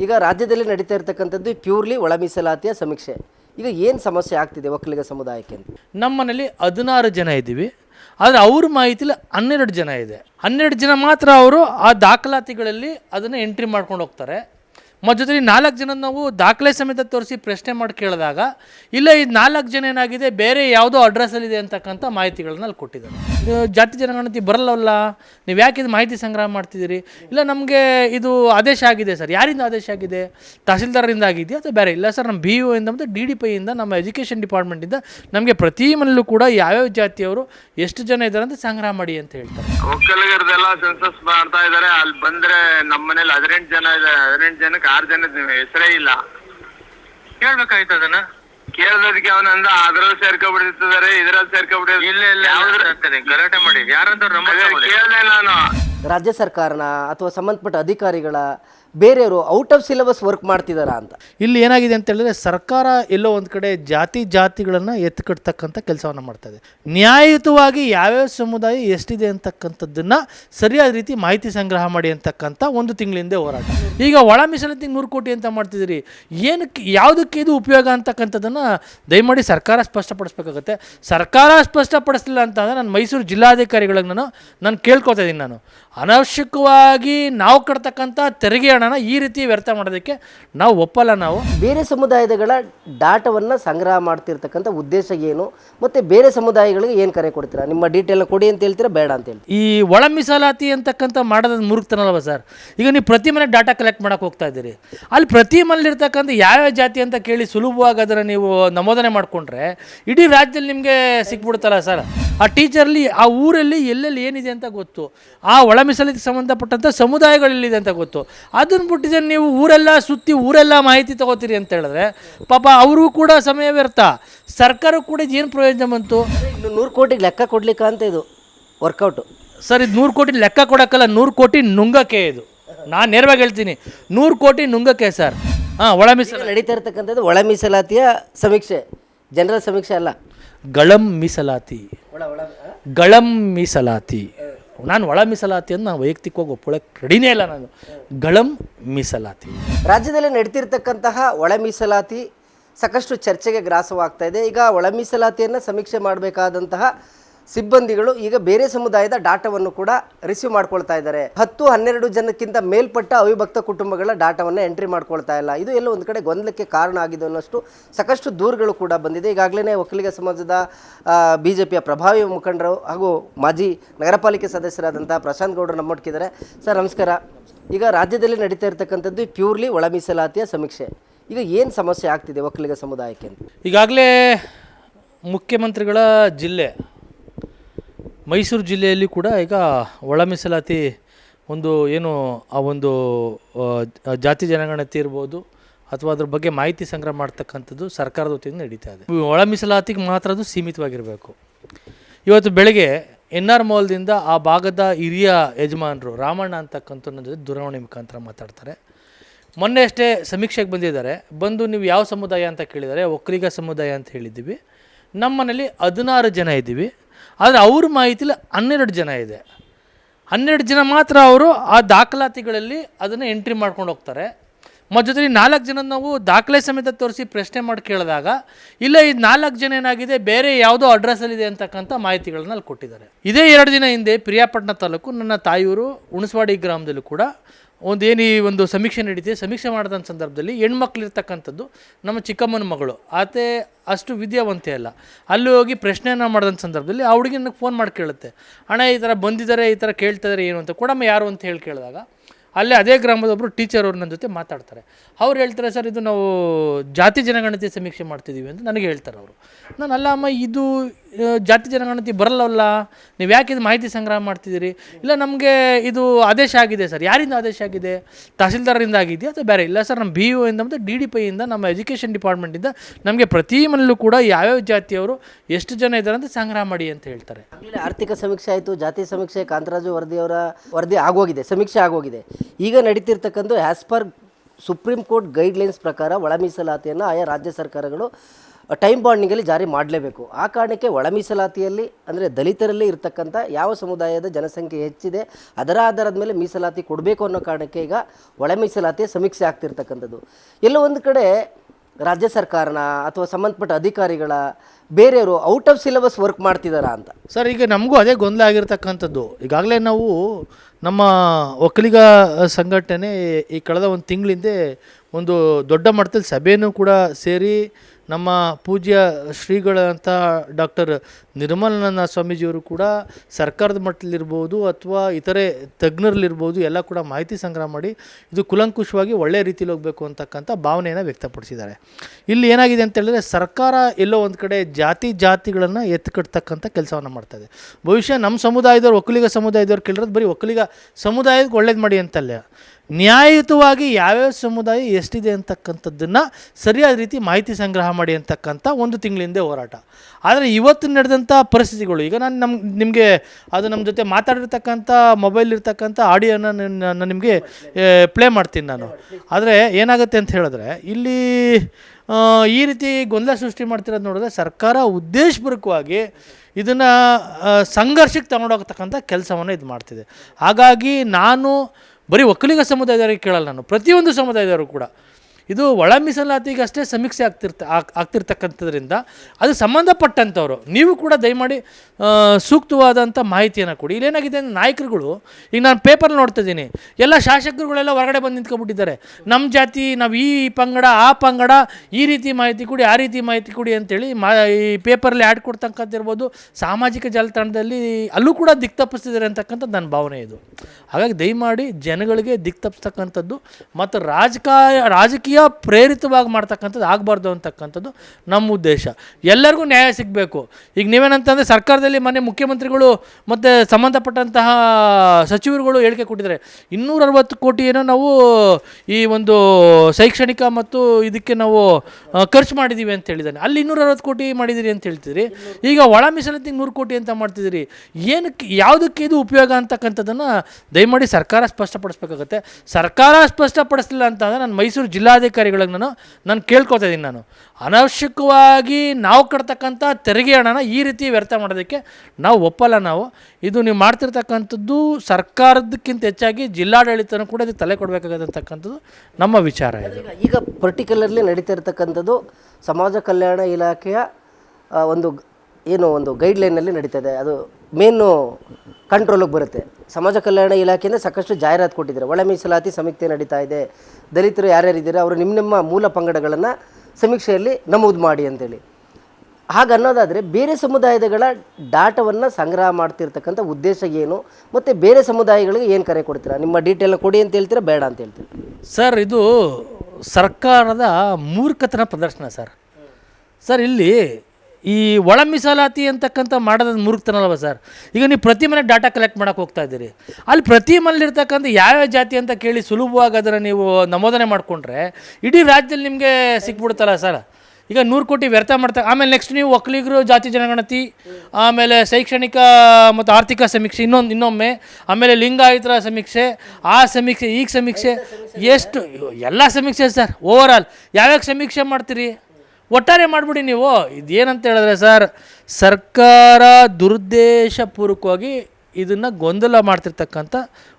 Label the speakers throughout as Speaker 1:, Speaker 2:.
Speaker 1: ಈಗ ರಾಜ್ಯದಲ್ಲಿ ನಡೀತಾ ಇರತಕ್ಕಂಥದ್ದು ಪ್ಯೂರ್ಲಿ ಒಳ ಮೀಸಲಾತಿಯ ಸಮೀಕ್ಷೆ. ಈಗ ಏನು ಸಮಸ್ಯೆ ಆಗ್ತಿದೆ ಒಕ್ಕಲಿಗ ಸಮುದಾಯಕ್ಕೆ ಅಂತ?
Speaker 2: ನಮ್ಮ ಮನೇಲಿ ಹದಿನಾರು ಜನ ಇದ್ದೀವಿ. ಆದರೆ ಅವ್ರ ಮಾಹಿತಿಲಿ ಹನ್ನೆರಡು ಜನ ಇದೆ. ಹನ್ನೆರಡು ಜನ ಮಾತ್ರ ಅವರು ಆ ದಾಖಲಾತಿಗಳಲ್ಲಿ ಅದನ್ನು ಎಂಟ್ರಿ ಮಾಡ್ಕೊಂಡು ಹೋಗ್ತಾರೆ. ಮತ್ತು ಜೊತೆಗೆ ನಾಲ್ಕು ಜನ ನಾವು ದಾಖಲೆ ಸಮೇತ ತೋರಿಸಿ ಪ್ರಶ್ನೆ ಮಾಡಿ ಕೇಳಿದಾಗ, ಇಲ್ಲ ಈ ನಾಲ್ಕು ಜನ ಏನಾಗಿದೆ, ಬೇರೆ ಯಾವುದೋ ಅಡ್ರೆಸ್ಸಲ್ಲಿದೆ ಅಂತಕ್ಕಂಥ ಮಾಹಿತಿಗಳನ್ನ ಅಲ್ಲಿ ಕೊಟ್ಟಿದ್ದಾರೆ. ಜಾತಿ ಜನಗಣತಿ ಬರಲ್ಲವಲ್ಲ ನೀವು ಯಾಕೆ ಇದು ಮಾಹಿತಿ ಸಂಗ್ರಹ ಮಾಡ್ತಿದ್ದೀರಿ? ಇಲ್ಲ ನಮಗೆ ಇದು ಆದೇಶ ಆಗಿದೆ ಸರ್, ಯಾರಿಂದ ಆದೇಶ ಆಗಿದೆ? ತಹಸೀಲ್ದಾರರಿಂದ ಆಗಿದೆಯಾ ಅಥವಾ ಬೇರೆ? ಇಲ್ಲ ಸರ್ ನಮ್ಮ ಬಿ ಯು ಇಂದ ಮತ್ತು ಡಿ ಡಿ ಪೈಯಿಂದ ನಮ್ಮ ಎಜುಕೇಷನ್ ಡಿಪಾರ್ಟ್ಮೆಂಟಿಂದ ನಮಗೆ ಪ್ರತಿ ಮನೆಯಲ್ಲೂ ಕೂಡ ಯಾವ್ಯಾವ ಜಾತಿಯವರು ಎಷ್ಟು ಜನ ಇದ್ದಾರೆ ಅಂತ ಸಂಗ್ರಹ ಮಾಡಿ ಅಂತ ಹೇಳ್ತಾರೆ.
Speaker 3: ಒಕ್ಕಲಿಗರದೆಲ್ಲ ಸೆನ್ಸಸ್ ಮಾಡ್ತಾ ಇದ್ದಾರೆ. ಅಲ್ಲಿ ಬಂದರೆ ನಮ್ಮ ಮನೇಲಿ ಹದಿನೆಂಟು ಜನ ಇದೆ, ಹದಿನೆಂಟು ಜನಕ್ಕೆ ಆರು ಜನ ಹೆಸರೇ ಇಲ್ಲ.
Speaker 4: ಕೇಳ್ಬೇಕಾಯ್ತು ಅದನ್ನ?
Speaker 3: ಕೇಳೋದಕ್ಕೆ ಅವನಂದ ಅದ್ರಲ್ಲಿ ಸೇರ್ಕೊಬಿಟ್ಟಿರ್ತಾರೆ ಇದ್ರಲ್ಲಿ ಸೇರ್ಕೊಬಿಟ್ಟಿರ್ತಾರೆ
Speaker 4: ಇಲ್ಲ ಇಲ್ಲ ಆಗ್ತದೆ ಗಲಾಟೆ ಮಾಡಿ. ಯಾರಂತ ನಮ್ಮ
Speaker 3: ಕೇಳ್ದೆ ನಾನು.
Speaker 1: ರಾಜ್ಯ ಸರ್ಕಾರನ ಅಥವಾ ಸಂಬಂಧಪಟ್ಟ ಅಧಿಕಾರಿಗಳ ಬೇರೆಯವರು ಔಟ್ ಆಫ್ ಸಿಲೆಬಸ್ ವರ್ಕ್ ಮಾಡ್ತಿದ್ದಾರಾ ಅಂತ.
Speaker 2: ಇಲ್ಲಿ ಏನಾಗಿದೆ ಅಂತ ಹೇಳಿದ್ರೆ ಸರ್ಕಾರ ಎಲ್ಲೋ ಒಂದು ಕಡೆ ಜಾತಿ ಜಾತಿಗಳನ್ನು ಎತ್ತುಕಟ್ತಕ್ಕಂಥ ಕೆಲಸವನ್ನು ಮಾಡ್ತಾಯಿದೆ ನ್ಯಾಯಯುತವಾಗಿ ಯಾವ್ಯಾವ ಸಮುದಾಯ ಎಷ್ಟಿದೆ ಅಂತಕ್ಕಂಥದ್ದನ್ನು ಸರಿಯಾದ ರೀತಿ ಮಾಹಿತಿ ಸಂಗ್ರಹ ಮಾಡಿ ಅಂತಕ್ಕಂಥ ಒಂದು ತಿಂಗಳಿಂದ ಹೋರಾಟ. ಈಗ ಒಳ ಮೀಸಲಾತಿ ನೂರು ಕೋಟಿ ಅಂತ ಮಾಡ್ತಿದ್ದೀರಿ. ಏನಕ್ಕೆ ಯಾವುದಕ್ಕೆ ಇದು ಉಪಯೋಗ ಅಂತಕ್ಕಂಥದ್ದನ್ನು ದಯಮಾಡಿ ಸರ್ಕಾರ ಸ್ಪಷ್ಟಪಡಿಸ್ಬೇಕಾಗತ್ತೆ. ಸರ್ಕಾರ ಸ್ಪಷ್ಟಪಡಿಸಲಿಲ್ಲ ಅಂತ ಅಂದರೆ ನಾನು ಮೈಸೂರು ಜಿಲ್ಲಾಧಿಕಾರಿಗಳಿಗೆ ನಾನು ನಾನು ಕೇಳ್ಕೊತಾ ಇದ್ದೀನಿ ನಾನು. ಅನವಶ್ಯಕವಾಗಿ ನಾವು ಕಟ್ತಕ್ಕಂಥ ತೆರಿಗೆ ಹಣನ ಈ ರೀತಿ ವ್ಯರ್ಥ ಮಾಡೋದಕ್ಕೆ ನಾವು ಒಪ್ಪಲ್ಲ ನಾವು.
Speaker 1: ಬೇರೆ ಸಮುದಾಯಗಳ ಡಾಟಾವನ್ನು ಸಂಗ್ರಹ ಮಾಡ್ತಿರ್ತಕ್ಕಂಥ ಉದ್ದೇಶ ಏನು? ಮತ್ತು ಬೇರೆ ಸಮುದಾಯಗಳಿಗೆ ಏನು ಕರೆ ಕೊಡ್ತೀರಾ? ನಿಮ್ಮ ಡೀಟೇಲ್ನ ಕೊಡಿ ಅಂತ ಹೇಳ್ತೀರಾ ಬೇಡ ಅಂತ ಹೇಳ್ತೀರಾ?
Speaker 2: ಈ ಒಳ ಮೀಸಲಾತಿ ಅಂತಕ್ಕಂಥ ಮಾಡೋದ್ ಮುರುಗ್ತಾನಲ್ವ ಸರ್ ಈಗ ನೀವು ಪ್ರತಿ ಮನೆ ಡಾಟಾ ಕಲೆಕ್ಟ್ ಮಾಡೋಕೆ ಹೋಗ್ತಾ ಇದ್ದೀರಿ. ಅಲ್ಲಿ ಪ್ರತಿ ಮನೆಯಲ್ಲಿರ್ತಕ್ಕಂಥ ಯಾವ್ಯಾವ ಜಾತಿ ಅಂತ ಕೇಳಿ ಸುಲಭವಾಗಿ ಅದನ್ನು ನೀವು ನಮೋದನೆ ಮಾಡಿಕೊಂಡ್ರೆ ಇಡೀ ರಾಜ್ಯದಲ್ಲಿ ನಿಮಗೆ ಸಿಕ್ಬಿಡ್ತಲ್ಲ ಸರ್ ಆ ಟೀಚರ್ಲಿ ಆ ಊರಲ್ಲಿ ಎಲ್ಲೆಲ್ಲಿ ಏನಿದೆ ಅಂತ ಗೊತ್ತು. ಆ ಒಳ ಮೀಸಲಾತಿಗೆ ಸಂಬಂಧಪಟ್ಟಂಥ ಸಮುದಾಯಗಳಲ್ಲಿದೆ ಅಂತ ಗೊತ್ತು. ಅದನ್ನು ಬಿಟ್ಟಿದ್ರೆ ನೀವು ಊರೆಲ್ಲ ಸುತ್ತಿ ಊರೆಲ್ಲ ಮಾಹಿತಿ ತಗೋತೀರಿ ಅಂತ ಹೇಳಿದ್ರೆ ಪಾಪ ಅವ್ರಿಗೂ ಕೂಡ ಸಮಯ ವ್ಯರ್ಥ. ಸರ್ಕಾರ ಕೂಡ ಏನು ಪ್ರಯೋಜನ ಬಂತು?
Speaker 1: ಇನ್ನು ನೂರು ಕೋಟಿಗೆ ಲೆಕ್ಕ ಕೊಡ್ಲಿಕ್ಕೆ ಅಂತ ಇದು ವರ್ಕೌಟು
Speaker 2: ಸರ್ ಇದು ನೂರು ಕೋಟಿ ಲೆಕ್ಕ ಕೊಡೋಕ್ಕಲ್ಲ ನೂರು ಕೋಟಿ ನುಂಗಕ್ಕೆ ಇದು. ನಾನು ನೇರವಾಗಿ ಹೇಳ್ತೀನಿ ನೂರು ಕೋಟಿ ನುಂಗಕ್ಕೆ ಸರ್. ಹಾಂ ಒಳ ಮೀಸಲು
Speaker 1: ನಡೀತಾ ಇರ್ತಕ್ಕಂಥದ್ದು ಒಳ ಮೀಸಲಾತಿಯ ಸಮೀಕ್ಷೆ ಜನರ ಸಮೀಕ್ಷೆ ಅಲ್ಲ.
Speaker 2: ಗಳಂ ಮೀಸಲಾತಿ.
Speaker 1: ಒಳ ಒಳ
Speaker 2: ಗಳಂ ಮೀಸಲಾತಿ. ನಾನು ಒಳ ಮೀಸಲಾತಿ ಅಂತ ನಾನು ವೈಯಕ್ತಿಕವಾಗಿ ಒಪ್ಕೊಳ್ಳೋಕೆ ರೆಡಿನೇ ಇಲ್ಲ ನಾನು. ಗಳಂ ಮೀಸಲಾತಿ.
Speaker 1: ರಾಜ್ಯದಲ್ಲಿ ನಡೀತಿರ್ತಕ್ಕಂತಹ ಒಳ ಮೀಸಲಾತಿ ಸಾಕಷ್ಟು ಚರ್ಚೆಗೆ ಗ್ರಾಸವಾಗ್ತಾ ಇದೆ. ಈಗ ಒಳ ಮೀಸಲಾತಿಯನ್ನು ಸಮೀಕ್ಷೆ ಮಾಡಬೇಕಾದಂತಹ ಸಿಬ್ಬಂದಿಗಳು ಈಗ ಬೇರೆ ಸಮುದಾಯದ ಡಾಟಾವನ್ನು ಕೂಡ ರಿಸೀವ್ ಮಾಡ್ಕೊಳ್ತಾ ಇದ್ದಾರೆ. ಹತ್ತು, ಹನ್ನೆರಡು ಜನಕ್ಕಿಂತ ಮೇಲ್ಪಟ್ಟ ಅವಿಭಕ್ತ ಕುಟುಂಬಗಳ ಡಾಟಾವನ್ನು ಎಂಟ್ರಿ ಮಾಡ್ಕೊಳ್ತಾ ಇಲ್ಲ. ಇದು ಎಲ್ಲ ಒಂದು ಕಡೆ ಗೊಂದಲಕ್ಕೆ ಕಾರಣ ಆಗಿದೆ ಅನ್ನೋಷ್ಟು ಸಾಕಷ್ಟು ದೂರುಗಳು ಕೂಡ ಬಂದಿದೆ. ಈಗಾಗಲೇ ಒಕ್ಕಲಿಗ ಸಮಾಜದ ಬಿ ಜೆ ಪಿಯ ಪ್ರಭಾವಿ ಮುಖಂಡರು ಹಾಗೂ ಮಾಜಿ ನಗರ ಪಾಲಿಕೆ ಸದಸ್ಯರಾದಂಥ ಪ್ರಶಾಂತ್ ಗೌಡರು ನಮ್ಮೊಟ್ಟಿದ್ದಾರೆ ಸರ್, ನಮಸ್ಕಾರ. ಈಗ ರಾಜ್ಯದಲ್ಲಿ ನಡೀತಾ ಇರತಕ್ಕಂಥದ್ದು ಪ್ಯೂರ್ಲಿ ಒಳ ಮೀಸಲಾತಿಯ ಸಮೀಕ್ಷೆ. ಈಗ ಏನು ಸಮಸ್ಯೆ ಆಗ್ತಿದೆ ಒಕ್ಕಲಿಗ ಸಮುದಾಯಕ್ಕೆ
Speaker 2: ಈಗಾಗಲೇ ಮುಖ್ಯಮಂತ್ರಿಗಳ ಜಿಲ್ಲೆ ಮೈಸೂರು ಜಿಲ್ಲೆಯಲ್ಲಿ ಕೂಡ ಈಗ ಒಳ ಮೀಸಲಾತಿ ಒಂದು ಏನು ಆ ಒಂದು ಜಾತಿ ಜನಗಣತಿ ಇರ್ಬೋದು ಅಥವಾ ಅದ್ರ ಬಗ್ಗೆ ಮಾಹಿತಿ ಸಂಗ್ರಹ ಮಾಡ್ತಕ್ಕಂಥದ್ದು ಸರ್ಕಾರದ ವತಿಯಿಂದ ನಡೀತಾ ಇದೆ. ಒಳ ಮೀಸಲಾತಿಗೆ ಮಾತ್ರ ಅದು ಸೀಮಿತವಾಗಿರಬೇಕು. ಇವತ್ತು ಬೆಳಗ್ಗೆ ಎನ್ ಆರ್ ಮಾಲ್ದಿಂದ ಆ ಭಾಗದ ಹಿರಿಯ ಯಜಮಾನರು ರಾಮಣ್ಣ ಅಂತಕ್ಕಂಥ ಜೊತೆ ದೂರವಾಣಿ ಮುಖಾಂತರ ಮಾತಾಡ್ತಾರೆ. ಮೊನ್ನೆ ಅಷ್ಟೇ ಸಮೀಕ್ಷೆಗೆ ಬಂದಿದ್ದಾರೆ. ಬಂದು ನೀವು ಯಾವ ಸಮುದಾಯ ಅಂತ ಕೇಳಿದರೆ ಒಕ್ಕಲಿಗ ಸಮುದಾಯ ಅಂತ ಹೇಳಿದ್ದೀವಿ. ನಮ್ಮನೇಲಿ ಹದಿನಾರು ಜನ ಇದ್ದೀವಿ. ಆದರೆ ಅವ್ರ ಮಾಹಿತಿಲಿ ಹನ್ನೆರಡು ಜನ ಇದೆ. ಹನ್ನೆರಡು ಜನ ಮಾತ್ರ ಅವರು ಆ ದಾಖಲಾತಿಗಳಲ್ಲಿ ಅದನ್ನು ಎಂಟ್ರಿ ಮಾಡ್ಕೊಂಡು ಹೋಗ್ತಾರೆ. ಮತ್ತು ಜೊತೆಗೆ ನಾಲ್ಕು ಜನ ನಾವು ದಾಖಲೆ ಸಮೇತ ತೋರಿಸಿ ಪ್ರಶ್ನೆ ಮಾಡಿ ಕೇಳಿದಾಗ, ಇಲ್ಲ ಇದು ನಾಲ್ಕು ಜನ ಏನಾಗಿದೆ, ಬೇರೆ ಯಾವುದೋ ಅಡ್ರೆಸ್ಸಲ್ಲಿದೆ ಅಂತಕ್ಕಂಥ ಮಾಹಿತಿಗಳನ್ನ ಅಲ್ಲಿ ಕೊಟ್ಟಿದ್ದಾರೆ. ಇದೇ ಎರಡು ದಿನ ಹಿಂದೆ, ಪ್ರಿಯಾಪಟ್ಟಣ ತಾಲೂಕು, ನನ್ನ ತಾಯಿಯವರು ಹುಣಸವಾಡಿ ಗ್ರಾಮದಲ್ಲೂ ಕೂಡ ಒಂದು ಏನು ಈ ಒಂದು ಸಮೀಕ್ಷೆ ನಡೀತಿದೆ, ಸಮೀಕ್ಷೆ ಮಾಡಿದಂಥ ಸಂದರ್ಭದಲ್ಲಿ ಹೆಣ್ಮಕ್ಳು ಇರ್ತಕ್ಕಂಥದ್ದು ನಮ್ಮ ಚಿಕ್ಕಮ್ಮನ ಮಗಳು. ಆತೆ ಅಷ್ಟು ವಿದ್ಯಾವಂತೆ ಅಲ್ಲ. ಅಲ್ಲಿ ಹೋಗಿ ಪ್ರಶ್ನೆಯನ್ನು ಮಾಡಿದಂಥ ಸಂದರ್ಭದಲ್ಲಿ ಆ ಹುಡುಗಿ ನನಗೆ ಫೋನ್ ಮಾಡಿ ಕೇಳುತ್ತೆ. ಅಣ್ಣ, ಈ ಥರ ಬಂದಿದ್ದಾರೆ ಈ ಥರ ಕೇಳ್ತಾ ಇದ್ದಾರೆ ಏನು? ಅಂತ ಕೊಡಮ್ಮ ಯಾರು ಅಂತ ಹೇಳಿ ಕೇಳಿದಾಗ ಅಲ್ಲೇ ಅದೇ ಗ್ರಾಮದೊಬ್ಬರು ಟೀಚರ್ ಅವ್ರು ನನ್ನ ಜೊತೆ ಮಾತಾಡ್ತಾರೆ. ಅವ್ರು ಹೇಳ್ತಾರೆ, ಸರ್, ಇದು ನಾವು ಜಾತಿ ಜನಗಣತಿ ಸಮೀಕ್ಷೆ ಮಾಡ್ತಿದ್ದೀವಿ ಅಂತ ನನಗೆ ಹೇಳ್ತಾರೆ ಅವರು. ನಾನು, ಅಲ್ಲ ಅಮ್ಮ, ಇದು ಜಾತಿ ಜನಗಣತಿ ಬರಲ್ಲವಲ್ಲ ನೀವು ಯಾಕೆ ಇದು ಮಾಹಿತಿ ಸಂಗ್ರಹ ಮಾಡ್ತಿದ್ದೀರಿ? ಇಲ್ಲ, ನಮಗೆ ಇದು ಆದೇಶ ಆಗಿದೆ, ಸರ್. ಯಾರಿಂದ ಆದೇಶ ಆಗಿದೆ? ತಹಸೀಲ್ದಾರರಿಂದ ಆಗಿದೆಯಾ ಅಥವಾ ಬೇರೆ? ಇಲ್ಲ, ಸರ್, ನಮ್ಮ ಬಿ ಇ ಇಂದ ಮತ್ತು ಡಿ ಡಿ ಪೈಯಿಂದ ನಮ್ಮ ಎಜುಕೇಷನ್ ಡಿಪಾರ್ಟ್ಮೆಂಟಿಂದ ನಮಗೆ ಪ್ರತಿ ಮನೆಯಲ್ಲೂ ಕೂಡ ಯಾವ್ಯಾವ ಜಾತಿಯವರು ಎಷ್ಟು ಜನ ಇದ್ದಾರೆ ಅಂತ ಸಂಗ್ರಹ ಮಾಡಿ ಅಂತ ಹೇಳ್ತಾರೆ.
Speaker 1: ಆರ್ಥಿಕ ಸಮೀಕ್ಷೆ ಆಯಿತು, ಜಾತಿ ಸಮೀಕ್ಷೆ, ಕಾಂತರಾಜು ವರದಿಯವರ ವರದಿ ಆಗೋಗಿದೆ, ಸಮೀಕ್ಷೆ ಆಗೋಗಿದೆ. ಈಗ ನಡೀತಿರ್ತಕ್ಕಂಥ as per supreme court guidelines ಪ್ರಕಾರ ಒಳ ಮೀಸಲಾತಿಯನ್ನು ಆಯಾ ರಾಜ್ಯ ಸರ್ಕಾರಗಳು ಟೈಮ್ ಬಾಂಡಿಂಗಲ್ಲಿ ಜಾರಿ ಮಾಡಲೇಬೇಕು. ಆ ಕಾರಣಕ್ಕೆ ಒಳ ಮೀಸಲಾತಿಯಲ್ಲಿ ಅಂದರೆ ದಲಿತರಲ್ಲಿ ಇರ್ತಕ್ಕಂಥ ಯಾವ ಸಮುದಾಯದ ಜನಸಂಖ್ಯೆ ಹೆಚ್ಚಿದೆ, ಅದರ ಆಧಾರದ ಮೇಲೆ ಮೀಸಲಾತಿ ಕೊಡಬೇಕು ಅನ್ನೋ ಕಾರಣಕ್ಕೆ ಈಗ ಒಳ ಮೀಸಲಾತಿಯ ಸಮೀಕ್ಷೆ ಆಗ್ತಿರ್ತಕ್ಕಂಥದ್ದು. ಎಲ್ಲ ಒಂದು ಕಡೆ ರಾಜ್ಯ ಸರ್ಕಾರನ ಅಥವಾ ಸಂಬಂಧಪಟ್ಟ ಅಧಿಕಾರಿಗಳ ಬೇರೆಯವರು ಔಟ್ ಆಫ್ ಸಿಲೆಬಸ್ ವರ್ಕ್ ಮಾಡ್ತಿದ್ದಾರಾ ಅಂತ.
Speaker 2: ಸರ್, ಈಗ ನಮಗೂ ಅದೇ ಗೊಂದಲ ಆಗಿರ್ತಕ್ಕಂಥದ್ದು. ಈಗಾಗಲೇ ನಾವು ನಮ್ಮ ಒಕ್ಕಲಿಗ ಸಂಘಟನೆ ಈ ಕಳೆದ ಒಂದು ತಿಂಗಳಿಂದೆ ಒಂದು ದೊಡ್ಡ ಮಟ್ಟದಲ್ಲಿ ಸಭೆಯೂ ಕೂಡ ಸೇರಿ ನಮ್ಮ ಪೂಜ್ಯ ಶ್ರೀಗಳಂಥ ಡಾಕ್ಟರ್ ನಿರ್ಮಲಾನಂದ ಸ್ವಾಮೀಜಿಯವರು ಕೂಡ ಸರ್ಕಾರದ ಮಟ್ಟದಲ್ಲಿರ್ಬೋದು ಅಥವಾ ಇತರೆ ತಜ್ಞರಲ್ಲಿರ್ಬೋದು ಎಲ್ಲ ಕೂಡ ಮಾಹಿತಿ ಸಂಗ್ರಹ ಮಾಡಿ ಇದು ಕುಲಂಕುಷವಾಗಿ ಒಳ್ಳೆಯ ರೀತಿಯಲ್ಲಿ ಹೋಗಬೇಕು ಅಂತಕ್ಕಂಥ ಭಾವನೆಯನ್ನು ವ್ಯಕ್ತಪಡಿಸಿದ್ದಾರೆ. ಇಲ್ಲಿ ಏನಾಗಿದೆ ಅಂತ ಹೇಳಿದ್ರೆ ಸರ್ಕಾರ ಎಲ್ಲೋ ಒಂದು ಕಡೆ ಜಾತಿ ಜಾತಿಗಳನ್ನು ಎತ್ತಿಕಟ್ತಕ್ಕಂಥ ಕೆಲಸವನ್ನು ಮಾಡ್ತಾಯಿದೆ ಬಹುಶಃ ನಮ್ಮ ಸಮುದಾಯದವ್ರು, ಒಕ್ಕಲಿಗ ಸಮುದಾಯದವ್ರು ಕೇಳಿರೋದು ಬರೀ ಒಕ್ಕಲಿಗ ಸಮುದಾಯಕ್ಕೆ ಒಳ್ಳೇದು ಮಾಡಿ ಅಂತಲ್ಲ. ನ್ಯಾಯಯುತವಾಗಿ ಯಾವ್ಯಾವ ಸಮುದಾಯ ಎಷ್ಟಿದೆ ಅಂತಕ್ಕಂಥದ್ದನ್ನು ಸರಿಯಾದ ರೀತಿ ಮಾಹಿತಿ ಸಂಗ್ರಹ ಮಾಡಿ ಅಂತಕ್ಕಂಥ ಒಂದು ತಿಂಗಳಿಂದ ಹೋರಾಟ. ಆದರೆ ಇವತ್ತು ನಡೆದಂಥ ಪರಿಸ್ಥಿತಿಗಳು, ಈಗ ನಾನು ನಮ್ಮ ನಿಮಗೆ ಅದು ನಮ್ಮ ಜೊತೆ ಮಾತಾಡಿರ್ತಕ್ಕಂಥ ಮೊಬೈಲ್ ಇರ್ತಕ್ಕಂಥ ಆಡಿಯೋನ ನಾನು ನಿಮಗೆ ಪ್ಲೇ ಮಾಡ್ತೀನಿ ನಾನು. ಆದರೆ ಏನಾಗುತ್ತೆ ಅಂತ ಹೇಳಿದ್ರೆ, ಇಲ್ಲಿ ಈ ರೀತಿ ಗೊಂದಲ ಸೃಷ್ಟಿ ಮಾಡ್ತಿರೋದು ನೋಡಿದ್ರೆ ಸರ್ಕಾರ ಉದ್ದೇಶಪೂರ್ವಕವಾಗಿ ಇದನ್ನು ಸಂಘರ್ಷಕ್ಕೆ ತಗೊಂಡೋಗ್ತಕ್ಕಂಥ ಕೆಲಸವನ್ನು ಇದು ಮಾಡ್ತಿದೆ. ಹಾಗಾಗಿ ನಾನು ಬರೀ ಒಕ್ಕಲಿಗ ಸಮುದಾಯದವರಿಗೆ ಕೇಳಲ್ಲ ನಾನು. ಪ್ರತಿಯೊಂದು ಸಮುದಾಯದವರು ಕೂಡ. ಇದು ಒಳ ಮೀಸಲಾತಿಗಷ್ಟೇ ಸಮೀಕ್ಷೆ ಆಗ್ತಿರ್ತ ಆಗ್ ಆಗ್ತಿರ್ತಕ್ಕಂಥದ್ರಿಂದ ಅದು ಸಂಬಂಧಪಟ್ಟಂಥವ್ರು, ನೀವು ಕೂಡ ದಯಮಾಡಿ ಸೂಕ್ತವಾದಂಥ ಮಾಹಿತಿಯನ್ನು ಕೊಡಿ. ಇಲ್ಲೇನಾಗಿದೆ ಅಂದರೆ ನಾಯಕರುಗಳು, ಈಗ ನಾನು ಪೇಪರ್ ನೋಡ್ತಾ ಇದ್ದೀನಿ, ಎಲ್ಲ ಶಾಸಕರುಗಳೆಲ್ಲ ಹೊರಗಡೆ ಬಂದು ನಿಂತ್ಕೊಂಡ್ಬಿಟ್ಟಿದ್ದಾರೆ. ನಮ್ಮ ಜಾತಿ, ನಾವು ಈ ಪಂಗಡ, ಆ ಪಂಗಡ, ಈ ರೀತಿ ಮಾಹಿತಿ ಕೊಡಿ, ಆ ರೀತಿ ಮಾಹಿತಿ ಕೊಡಿ ಅಂತೇಳಿ ಮಾ, ಈ ಪೇಪರಲ್ಲಿ ಆ್ಯಡ್ ಕೊಡ್ತಕ್ಕಂಥದ್ದಿರ್ಬೋದು ಸಾಮಾಜಿಕ ಜಾಲತಾಣದಲ್ಲಿ ಅಲ್ಲೂ ಕೂಡ ದಿಕ್ ತಪ್ಪಿಸ್ತಿದ್ದಾರೆ ಅಂತಕ್ಕಂಥದ್ದು ನನ್ನ ಭಾವನೆ ಇದು. ಹಾಗಾಗಿ ದಯಮಾಡಿ ಜನಗಳಿಗೆ ದಿಕ್ ತಪ್ಪಿಸ್ತಕ್ಕಂಥದ್ದು, ಮತ್ತು ರಾಜಕಾಯ ರಾಜಕೀಯ ಪ್ರೇರಿತವಾಗಿ ಮಾಡ್ತಕ್ಕಂಥದ್ದು ಆಗಬಾರ್ದು ಅಂತಕ್ಕಂಥದ್ದು ನಮ್ಮ ಉದ್ದೇಶ. ಎಲ್ಲರಿಗೂ ನ್ಯಾಯ ಸಿಗಬೇಕು. ಈಗ ನೀವೇನಂತಂದರೆ ಸರ್ಕಾರದಲ್ಲಿ ಮೊನ್ನೆ ಮುಖ್ಯಮಂತ್ರಿಗಳು ಮತ್ತು ಸಂಬಂಧಪಟ್ಟಂತಹ ಸಚಿವರುಗಳು ಹೇಳಿಕೆ ಕೊಟ್ಟಿದ್ದಾರೆ. ಇನ್ನೂರ ಅರವತ್ತು ಕೋಟಿ ಏನೋ ನಾವು ಈ ಒಂದು ಶೈಕ್ಷಣಿಕ ಮತ್ತು ಇದಕ್ಕೆ ನಾವು ಖರ್ಚು ಮಾಡಿದ್ದೀವಿ ಅಂತ ಹೇಳಿದ್ದಾನೆ ಅಲ್ಲಿ ಇನ್ನೂರ ಅರವತ್ತು ಕೋಟಿ ಮಾಡಿದ್ದೀರಿ ಅಂತ ಹೇಳ್ತಿದ್ರಿ. ಈಗ ಒಳ ಮೀಸಲಾತಿಗೆ ನೂರು ಕೋಟಿ ಅಂತ ಮಾಡ್ತಿದ್ದೀರಿ ಏನಕ್ಕೆ, ಯಾವುದಕ್ಕೆ ಇದು ಉಪಯೋಗ ಅಂತಕ್ಕಂಥದ್ದನ್ನು ದಯಮಾಡಿ ಸರ್ಕಾರ ಸ್ಪಷ್ಟಪಡಿಸ್ಬೇಕಾಗತ್ತೆ. ಸರ್ಕಾರ ಸ್ಪಷ್ಟಪಡಿಸಲಿಲ್ಲ ಅಂತಂದರೆ ನಾನು ಮೈಸೂರು ಜಿಲ್ಲಾಧಿಕಾರಿಗಳಿಗೆ ನಾನು ನಾನು ಕೇಳ್ಕೊತಾ ಇದ್ದೀನಿ ನಾನು. ಅನವಶ್ಯಕವಾಗಿ ನಾವು ಕಟ್ತಕ್ಕಂಥ ತೆರಿಗೆ ಹಣನ ಈ ರೀತಿ ವ್ಯರ್ಥ ಮಾಡೋದಕ್ಕೆ ನಾವು ಒಪ್ಪಲ್ಲ ನಾವು. ಇದು ನೀವು ಮಾಡ್ತಿರ್ತಕ್ಕಂಥದ್ದು ಸರ್ಕಾರದಕ್ಕಿಂತ ಹೆಚ್ಚಾಗಿ ಜಿಲ್ಲಾಡಳಿತನೂ ಕೂಡ ಇದು ತಲೆ ಕೊಡಬೇಕಾಗತ್ತಕ್ಕಂಥದ್ದು ನಮ್ಮ ವಿಚಾರ ಇದೆ.
Speaker 1: ಈಗ- ಪರ್ಟಿಕ್ಯುಲರ್ಲಿ ನಡೀತಾ ಇರತಕ್ಕಂಥದ್ದು ಸಮಾಜ ಕಲ್ಯಾಣ ಇಲಾಖೆಯ ಒಂದು ಏನು ಒಂದು ಗೈಡ್ಲೈನಲ್ಲಿ ನಡೀತದೆ ಅದು ಮೇನು ಕಂಟ್ರೋಲಿಗೆ ಬರುತ್ತೆ. ಸಮಾಜ ಕಲ್ಯಾಣ ಇಲಾಖೆಯಿಂದ ಸಾಕಷ್ಟು ಜಾಹೀರಾತು ಕೊಟ್ಟಿದ್ದಾರೆ. ಒಳ ಮೀಸಲಾತಿ ಸಮೀಕ್ಷೆ ನಡೀತಾ ಇದೆ. ದಲಿತರು ಯಾರ್ಯಾರಿದ್ದಾರೆ, ಅವರು ನಿಮ್ಮ ನಿಮ್ಮ ಮೂಲ ಪಂಗಡಗಳನ್ನು ಸಮೀಕ್ಷೆಯಲ್ಲಿ ನಮೂದು ಮಾಡಿ ಅಂತೇಳಿ. ಹಾಗೆ ಅನ್ನೋದಾದರೆ ಬೇರೆ ಸಮುದಾಯಗಳ ಡಾಟಾವನ್ನು ಸಂಗ್ರಹ ಮಾಡ್ತಿರ್ತಕ್ಕಂಥ ಉದ್ದೇಶ ಏನು? ಮತ್ತು ಬೇರೆ ಸಮುದಾಯಗಳಿಗೆ ಏನು ಕರೆ ಕೊಡ್ತೀರಾ? ನಿಮ್ಮ ಡೀಟೇಲ್ನ ಕೊಡಿ ಅಂತ ಹೇಳ್ತೀರಾ, ಬೇಡ ಅಂತ ಹೇಳ್ತೀರಾ?
Speaker 2: ಸರ್, ಇದು ಸರ್ಕಾರದ ಮೂರ್ಖತನ ಪ್ರದರ್ಶನ ಸರ್. ಸರ್, ಇಲ್ಲಿ ಈ ಒಳ ಮೀಸಲಾತಿ ಅಂತಕ್ಕಂಥ ಮಾಡೋದ್ ಮುರುಗ್ತಾನಲ್ವ ಸರ್? ಈಗ ನೀವು ಪ್ರತಿ ಮನೆ ಡಾಟಾ ಕಲೆಕ್ಟ್ ಮಾಡೋಕೆ ಹೋಗ್ತಾ ಇದ್ದೀರಿ. ಅಲ್ಲಿ ಪ್ರತಿ ಮನೇಲಿರ್ತಕ್ಕಂಥ ಯಾವ್ಯಾವ ಜಾತಿ ಅಂತ ಕೇಳಿ ಸುಲಭವಾಗಿ ಅದನ್ನು ನೀವು ನಮೋದನೆ ಮಾಡಿಕೊಂಡ್ರೆ ಇಡೀ ರಾಜ್ಯದಲ್ಲಿ ನಿಮಗೆ ಸಿಕ್ಬಿಡುತ್ತಲ್ಲ ಸರ್? ಈಗ ನೂರು ಕೋಟಿ ವ್ಯರ್ಥ ಮಾಡ್ತಾ, ಆಮೇಲೆ ನೆಕ್ಸ್ಟ್ ನೀವು ಒಕ್ಕಲಿಗರು, ಜಾತಿ ಜನಗಣತಿ, ಆಮೇಲೆ ಶೈಕ್ಷಣಿಕ ಮತ್ತು ಆರ್ಥಿಕ ಸಮೀಕ್ಷೆ ಇನ್ನೊಂದು, ಇನ್ನೊಮ್ಮೆ, ಆಮೇಲೆ ಲಿಂಗಾಯತರ ಸಮೀಕ್ಷೆ, ಆ ಸಮೀಕ್ಷೆ, ಈಗ ಸಮೀಕ್ಷೆ, ಎಷ್ಟು, ಎಲ್ಲ ಸಮೀಕ್ಷೆ ಸರ್ ಓವರ್ ಆಲ್ ಯಾವ್ಯಾವ ಸಮೀಕ್ಷೆ ಮಾಡ್ತೀರಿ? ಒಟ್ಟಾರೆ ಮಾಡಿಬಿಡಿ ನೀವು. ಇದೇನಂತ ಹೇಳಿದ್ರೆ ಸರ್, ಸರ್ಕಾರ ದುರುದ್ದೇಶಪೂರ್ವಕವಾಗಿ ಇದನ್ನು ಗೊಂದಲ ಮಾಡ್ತಿರ್ತಕ್ಕಂಥ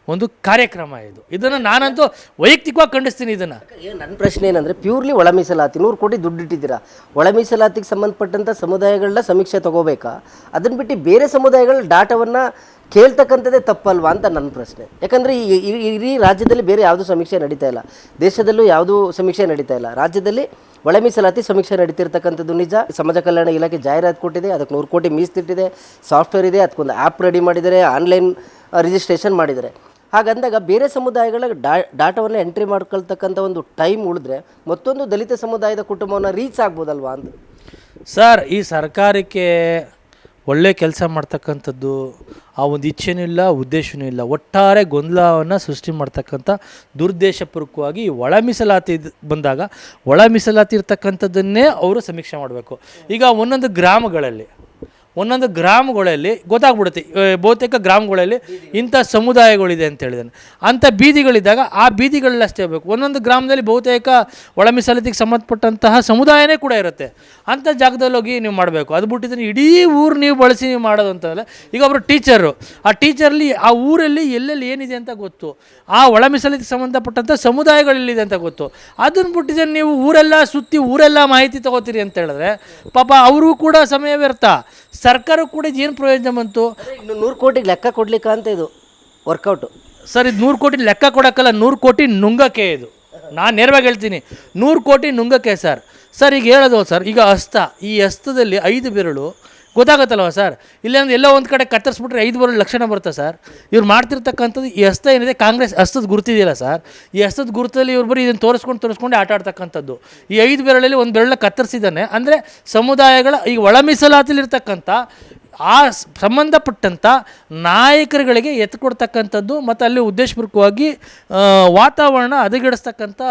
Speaker 2: ಒಂದು ಕಾರ್ಯಕ್ರಮ ಇದು. ಇದನ್ನು ನಾನಂತೂ ವೈಯಕ್ತಿಕವಾಗಿ ಖಂಡಿಸ್ತೀನಿ ಇದನ್ನು.
Speaker 1: ನನ್ನ ಪ್ರಶ್ನೆ ಏನಂದರೆ, ಪ್ಯೂರ್ಲಿ ಒಳ ಮೀಸಲಾತಿ, ನೂರು ಕೋಟಿ ದುಡ್ಡು ಇಟ್ಟಿದ್ದೀರಾ? ಒಳ ಮೀಸಲಾತಿಗೆ ಸಂಬಂಧಪಟ್ಟಂಥ ಸಮುದಾಯಗಳನ್ನ ಸಮೀಕ್ಷೆ ತಗೋಬೇಕಾ? ಅದನ್ನು ಬಿಟ್ಟು ಬೇರೆ ಸಮುದಾಯಗಳ ಡಾಟಾವನ್ನು ಕೇಳ್ತಕ್ಕಂಥದ್ದೇ ತಪ್ಪಲ್ವಾ ಅಂತ ನನ್ನ ಪ್ರಶ್ನೆ. ಯಾಕಂದರೆ ಈ- ಇಡೀ ರಾಜ್ಯದಲ್ಲಿ ಬೇರೆ ಯಾವುದೂ ಸಮೀಕ್ಷೆ ನಡೀತಾ ಇಲ್ಲ. ದೇಶದಲ್ಲೂ ಯಾವುದೂ ಸಮೀಕ್ಷೆ ನಡೀತಾ ಇಲ್ಲ. ರಾಜ್ಯದಲ್ಲಿ ಒಳ ಮೀಸಲಾತಿ ಸಮೀಕ್ಷೆ ನಡೀತಿರ್ತಕ್ಕಂಥದ್ದು ನಿಜ. ಸಮಾಜ ಕಲ್ಯಾಣ ಇಲಾಖೆ ಜಾಹೀರಾತು ಕೊಟ್ಟಿದೆ, ಅದಕ್ಕೆ ನೂರು ಕೋಟಿ ಮೀಸಲಿಟ್ಟಿದೆ ಸಾಫ್ಟ್ವೇರ್ ಇದೆ, ಅದಕ್ಕೊಂದು ಆ್ಯಪ್ ರೆಡಿ ಮಾಡಿದರೆ ಆನ್ಲೈನ್ ರಿಜಿಸ್ಟ್ರೇಷನ್ ಮಾಡಿದರೆ ಹಾಗಂದಾಗ ಬೇರೆ ಸಮುದಾಯಗಳ ಡಾ, ಡಾಟಾವನ್ನು ಎಂಟ್ರಿ ಮಾಡ್ಕೊಳ್ತಕ್ಕಂಥ ಒಂದು ಟೈಮ್ ಉಳಿದ್ರೆ ಮತ್ತೊಂದು ದಲಿತ ಸಮುದಾಯದ ಕುಟುಂಬವನ್ನು ರೀಚ್ ಆಗ್ಬೋದಲ್ವಾ ಅಂತ.
Speaker 2: ಸರ್, ಈ ಸರ್ಕಾರಕ್ಕೆ ಒಳ್ಳೆ ಕೆಲಸ ಮಾಡ್ತಕ್ಕಂಥದ್ದು, ಆ ಒಂದು ಇಚ್ಛೆನೂ ಇಲ್ಲ ಉದ್ದೇಶವೂ ಇಲ್ಲ. ಒಟ್ಟಾರೆ ಗೊಂದಲವನ್ನು ಸೃಷ್ಟಿ ಮಾಡ್ತಕ್ಕಂಥ ದುರುದ್ದೇಶಪೂರ್ವಕವಾಗಿ ಈ ಒಳ ಮೀಸಲಾತಿ ಬಂದಾಗ, ಒಳ ಮೀಸಲಾತಿ ಇರ್ತಕ್ಕಂಥದ್ದನ್ನೇ ಅವರು ಸಮೀಕ್ಷೆ ಮಾಡಬೇಕು. ಈಗ ಒಂದೊಂದು ಗ್ರಾಮಗಳಲ್ಲಿ ಒಂದೊಂದು ಗ್ರಾಮಗಳಲ್ಲಿ ಗೊತ್ತಾಗ್ಬಿಡುತ್ತೆ ಬಹುತೇಕ ಗ್ರಾಮಗಳಲ್ಲಿ ಇಂಥ ಸಮುದಾಯಗಳಿದೆ ಅಂತ ಹೇಳಿದಾನೆ ಅಂಥ ಬೀದಿಗಳಿದ್ದಾಗ ಆ ಬೀದಿಗಳಲ್ಲಷ್ಟೇ ಬೇಕು. ಒಂದೊಂದು ಗ್ರಾಮದಲ್ಲಿ ಬಹುತೇಕ ಒಳ ಮೀಸಲತಿಗೆ ಸಂಬಂಧಪಟ್ಟಂತಹ ಸಮುದಾಯನೇ ಕೂಡ ಇರುತ್ತೆ. ಅಂಥ ಜಾಗದಲ್ಲಿ ಹೋಗಿ ನೀವು ಮಾಡಬೇಕು. ಅದು ಬಿಟ್ಟಿದ್ದೀನಿ ಇಡೀ ಊರು ನೀವು ಬಳಸಿ ನೀವು ಮಾಡೋದು ಅಂತಂದರೆ, ಈಗ ಒಬ್ಬರು ಟೀಚರು, ಆ ಟೀಚರ್ಲಿ ಆ ಊರಲ್ಲಿ ಎಲ್ಲೆಲ್ಲಿ ಏನಿದೆ ಅಂತ ಗೊತ್ತು. ಆ ಒಳ ಮೀಸಲತಿಗೆ ಸಂಬಂಧಪಟ್ಟಂಥ ಸಮುದಾಯಗಳೆಲ್ಲಿದೆ ಅಂತ ಗೊತ್ತು. ಅದನ್ನು ಬಿಟ್ಟಿದ್ರೆ ನೀವು ಊರೆಲ್ಲ ಸುತ್ತಿ ಊರೆಲ್ಲ ಮಾಹಿತಿ ತಗೋತೀರಿ ಅಂತ ಹೇಳಿದ್ರೆ, ಪಾಪ ಅವರು ಕೂಡ ಸಮಯ ವ್ಯರ್ಥ. ಸರ್ಕಾರಕ್ಕೆ ಕೂಡ ಏನು ಪ್ರಯೋಜನ ಬಂತು?
Speaker 1: ಇನ್ನು ನೂರು ಕೋಟಿಗೆ ಲೆಕ್ಕ ಕೊಡ್ಲಿಕ್ಕೆ ಅಂತ ಇದು ವರ್ಕೌಟು
Speaker 2: ಸರ್ ಇದು ನೂರು ಕೋಟಿ ಲೆಕ್ಕ ಕೊಡೋಕ್ಕಲ್ಲ ನೂರು ಕೋಟಿ ನುಂಗಕ್ಕೆ ಇದು. ನಾನು ನೇರವಾಗಿ ಹೇಳ್ತೀನಿ ನೂರು ಕೋಟಿ ನುಂಗಕ್ಕೆ ಸರ್. ಸರ್ ಈಗ ಹೇಳೋದು ಸರ್ ಈಗ ಹಸ್ತ ಈ ಹಸ್ತದಲ್ಲಿ ಐದು ಬೆರಳು ಗೊತ್ತಾಗತ್ತಲ್ವ ಸರ್? ಇಲ್ಲಾಂದ್ರೆ ಎಲ್ಲೋ ಒಂದು ಕಡೆ ಕತ್ತರಿಸ್ಬಿಟ್ರೆ ಐದು ಬರೋ ಲಕ್ಷಣ ಬರುತ್ತೆ ಸರ್. ಇವ್ರು ಮಾಡ್ತಿರ್ತಕ್ಕಂಥದ್ದು ಈ ಹಸ್ತ ಏನಿದೆ ಕಾಂಗ್ರೆಸ್ ಹಸ್ತದ ಗುರುತಿದೆಯಲ್ಲ ಸರ್, ಈ ಹಸ್ತದ ಗುರುತಲ್ಲಿ ಇವ್ರು ಬರೀ ಇದನ್ನು ತೋರಿಸ್ಕೊಂಡು ತೋರಿಸ್ಕೊಂಡು ಆಟ ಆಡ್ತಕ್ಕಂಥದ್ದು. ಈ ಐದು ಬೆರಳಲ್ಲಿ ಒಂದು ಬೆರಳನ್ನ ಕತ್ತರಿಸಿದ್ದಾನೆ. ಅಂದರೆ ಸಮುದಾಯಗಳ ಈಗ ಒಳ ಮೀಸಲಾತಿಲಿರ್ತಕ್ಕಂಥ ಆ ಸಂಬಂಧಪಟ್ಟಂಥ ನಾಯಕರುಗಳಿಗೆ ಎತ್ತು ಕೊಡ್ತಕ್ಕಂಥದ್ದು ಮತ್ತು ಅಲ್ಲಿ ಉದ್ದೇಶಪೂರ್ವಕವಾಗಿ ವಾತಾವರಣ ಹದಗೆಡಿಸ್ತಕ್ಕಂಥ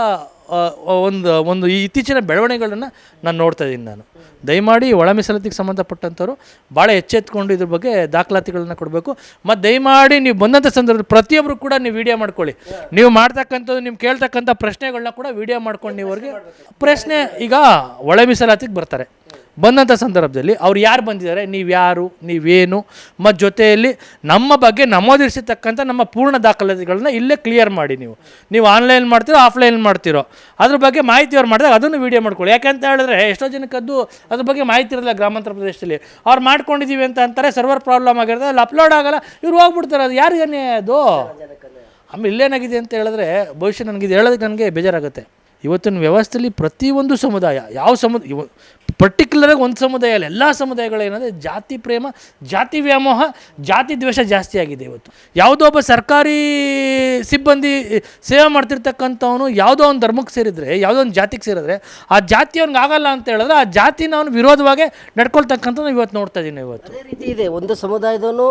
Speaker 2: ಒಂದು ಒಂದು ಇತ್ತೀಚಿನ ಬೆಳವಣಿಗೆಗಳನ್ನು ನಾನು ನೋಡ್ತಾ ಇದ್ದೀನಿ ನಾನು. ದಯಮಾಡಿ ಒಳ ಮೀಸಲಾತಿಗೆ ಸಂಬಂಧಪಟ್ಟಂಥವ್ರು ಭಾಳ ಎಚ್ಚೆತ್ಕೊಂಡು ಇದ್ರ ಬಗ್ಗೆ ದಾಖಲಾತಿಗಳನ್ನ ಕೊಡಬೇಕು. ಮತ್ತು ದಯಮಾಡಿ ನೀವು ಬಂದಂಥ ಸಂದರ್ಭದಲ್ಲಿ ಪ್ರತಿಯೊಬ್ಬರು ಕೂಡ ನೀವು ವೀಡಿಯೋ ಮಾಡ್ಕೊಳ್ಳಿ. ನೀವು ಮಾಡ್ತಕ್ಕಂಥದ್ದು, ನೀವು ಕೇಳ್ತಕ್ಕಂಥ ಪ್ರಶ್ನೆಗಳನ್ನ ಕೂಡ ವೀಡಿಯೋ ಮಾಡ್ಕೊಂಡು ನೀವು ಅವ್ರಿಗೆ ಪ್ರಶ್ನೆ ಈಗ ಒಳ ಮೀಸಲಾತಿಗೆ ಬರ್ತಾರೆ. ಬಂದಂಥ ಸಂದರ್ಭದಲ್ಲಿ ಅವ್ರು ಯಾರು ಬಂದಿದ್ದಾರೆ, ನೀವು ಯಾರು, ನೀವೇನು, ಮತ್ತು ಜೊತೆಯಲ್ಲಿ ನಮ್ಮ ಬಗ್ಗೆ ನಮೂದಿಸಿರ್ತಕ್ಕಂಥ ನಮ್ಮ ಪೂರ್ಣ ದಾಖಲಾತಿಗಳನ್ನ ಇಲ್ಲೇ ಕ್ಲಿಯರ್ ಮಾಡಿ ನೀವು. ನೀವು ಆನ್ಲೈನ್ ಮಾಡ್ತೀರೋ ಆಫ್ಲೈನ್ ಮಾಡ್ತೀರೋ. ಅದ್ರ ಬಗ್ಗೆ ಮಾಹಿತಿ ಅವ್ರು ಮಾಡಿದಾಗ ಅದನ್ನು ವೀಡಿಯೋ ಮಾಡ್ಕೊಳ್ಳಿ. ಯಾಕೆಂತ ಹೇಳಿದ್ರೆ, ಎಷ್ಟೋ ಜನಕ್ಕದ್ದು ಅದು ಅದ್ರ ಬಗ್ಗೆ ಮಾಹಿತಿ ಇರಲ್ಲ ಗ್ರಾಮಾಂತರ ಪ್ರದೇಶದಲ್ಲಿ. ಅವ್ರು ಮಾಡ್ಕೊಂಡಿದ್ದೀವಿ ಅಂತ ಅಂತಾರೆ ಸರ್ವರ್ ಪ್ರಾಬ್ಲಮ್ ಆಗಿರ್ತದೆ ಅಲ್ಲಿ ಅಪ್ಲೋಡ್ ಆಗಲ್ಲ, ಇವ್ರು ಹೋಗ್ಬಿಡ್ತಾರೆ. ಅದು ಯಾರಿಗೇನೆ ಅದು? ಆಮೇಲೆ ಇಲ್ಲೇನಾಗಿದೆ ಅಂತ ಹೇಳಿದ್ರೆ, ಭವಿಷ್ಯ ನನಗೆ ಇದು ಹೇಳೋದಕ್ಕೆ ನನಗೆ ಬೇಜಾರಾಗುತ್ತೆ. ಇವತ್ತಿನ ವ್ಯವಸ್ಥೆಯಲ್ಲಿ ಪ್ರತಿಯೊಂದು ಸಮುದಾಯ, ಯಾವ ಸಮುದ ಇವ ಪರ್ಟಿಕ್ಯುಲರಾಗಿ ಒಂದು ಸಮುದಾಯ ಅಲ್ಲ, ಎಲ್ಲ ಸಮುದಾಯಗಳು ಏನಂದರೆ ಜಾತಿ ಪ್ರೇಮ, ಜಾತಿ ವ್ಯಾಮೋಹ, ಜಾತಿ ದ್ವೇಷ ಜಾಸ್ತಿ ಆಗಿದೆ ಇವತ್ತು. ಯಾವುದೋ ಒಬ್ಬ ಸರ್ಕಾರಿ ಸಿಬ್ಬಂದಿ ಸೇವೆ ಮಾಡ್ತಿರ್ತಕ್ಕಂಥವನು ಯಾವುದೋ ಒಂದು ಧರ್ಮಕ್ಕೆ ಸೇರಿದರೆ, ಯಾವುದೋ ಒಂದು ಜಾತಿಗೆ ಸೇರಿದ್ರೆ, ಆ ಜಾತಿ ಅವ್ನಿಗೆ ಆಗಲ್ಲ ಅಂತ ಹೇಳಿದ್ರೆ ಆ ಜಾತಿನ ಅವನು ವಿರೋಧವಾಗಿ ನಡ್ಕೊಳ್ತಕ್ಕಂಥ ಇವತ್ತು ನೋಡ್ತಾ ಇದ್ದೀನಿ ಇವತ್ತು.
Speaker 1: ಅದೇ ರೀತಿ ಇದೆ. ಒಂದು ಸಮುದಾಯದವನು